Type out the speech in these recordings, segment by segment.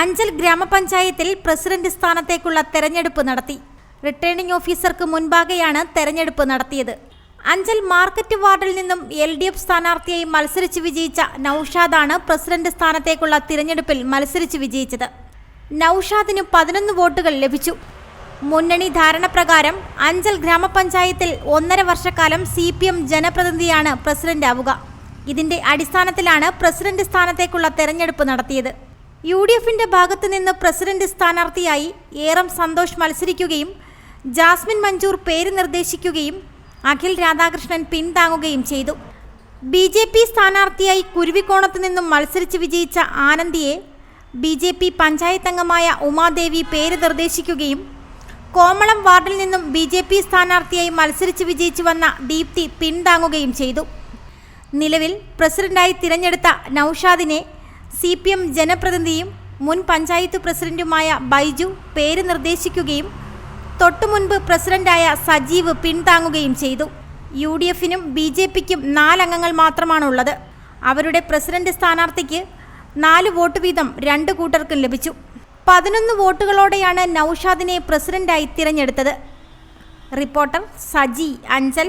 അഞ്ചൽ ഗ്രാമപഞ്ചായത്തിൽ പ്രസിഡന്റ് സ്ഥാനത്തേക്കുള്ള തെരഞ്ഞെടുപ്പ് നടത്തി. റിട്ടേണിംഗ് ഓഫീസർക്ക് മുൻപാകെയാണ് തെരഞ്ഞെടുപ്പ് നടത്തിയത്. അഞ്ചൽ മാർക്കറ്റ് വാർഡിൽ നിന്നും എൽ ഡി എഫ് സ്ഥാനാർത്ഥിയായി മത്സരിച്ച് വിജയിച്ച നൌഷാദാണ് പ്രസിഡന്റ് സ്ഥാനത്തേക്കുള്ള തിരഞ്ഞെടുപ്പിൽ മത്സരിച്ച് വിജയിച്ചത്. നൌഷാദിന് പതിനൊന്ന് വോട്ടുകൾ ലഭിച്ചു. മുന്നണി ധാരണ പ്രകാരം അഞ്ചൽ ഗ്രാമപഞ്ചായത്തിൽ ഒന്നര വർഷക്കാലം സി പി എം ജനപ്രതിനിധിയാണ് പ്രസിഡന്റ് ആവുക. ഇതിന്റെ അടിസ്ഥാനത്തിലാണ് പ്രസിഡന്റ് സ്ഥാനത്തേക്കുള്ള തെരഞ്ഞെടുപ്പ് നടത്തിയത്. യു ഡി എഫിന്റെ ഭാഗത്തു നിന്ന് പ്രസിഡന്റ് സ്ഥാനാർത്ഥിയായി ഏറം സന്തോഷ് മത്സരിക്കുകയും ജാസ്മിൻ മഞ്ചൂർ പേര് നിർദ്ദേശിക്കുകയും അഖിൽ രാധാകൃഷ്ണൻ പിന്താങ്ങുകയും ചെയ്തു. ബി ജെ പി സ്ഥാനാർത്ഥിയായി കുരുവിക്കോണത്ത് നിന്നും മത്സരിച്ച് വിജയിച്ച ആനന്ദിയെ ബി ജെ പി പഞ്ചായത്ത് അംഗമായ ഉമാദേവി പേര് നിർദ്ദേശിക്കുകയും കോമളം വാർഡിൽ നിന്നും ബി ജെ പി സ്ഥാനാർത്ഥിയായി മത്സരിച്ച് വിജയിച്ചു വന്ന ദീപ്തി പിന്താങ്ങുകയും ചെയ്തു. നിലവിൽ പ്രസിഡന്റായി തിരഞ്ഞെടുത്ത നൌഷാദിനെ സി പി എം ജനപ്രതിനിധിയും മുൻ പഞ്ചായത്ത് പ്രസിഡന്റുമായ ബൈജു പേര് നിർദ്ദേശിക്കുകയും തൊട്ടുമുൻപ് പ്രസിഡന്റായ സജീവ് പിന്താങ്ങുകയും ചെയ്തു. യു ഡി എഫിനും ബി ജെ പിക്കും നാലംഗങ്ങൾ മാത്രമാണുള്ളത്. അവരുടെ പ്രസിഡന്റ് സ്ഥാനാർത്ഥിക്ക് നാല് വോട്ട് വീതം രണ്ട് കൂട്ടർക്കും ലഭിച്ചു. പതിനൊന്ന് വോട്ടുകളോടെയാണ് നൌഷാദിനെ പ്രസിഡന്റായി തിരഞ്ഞെടുത്തത്. Reporter Saji Anchal.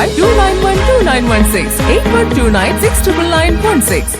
five two nine one two nine one six eight one two nine six double nine one six.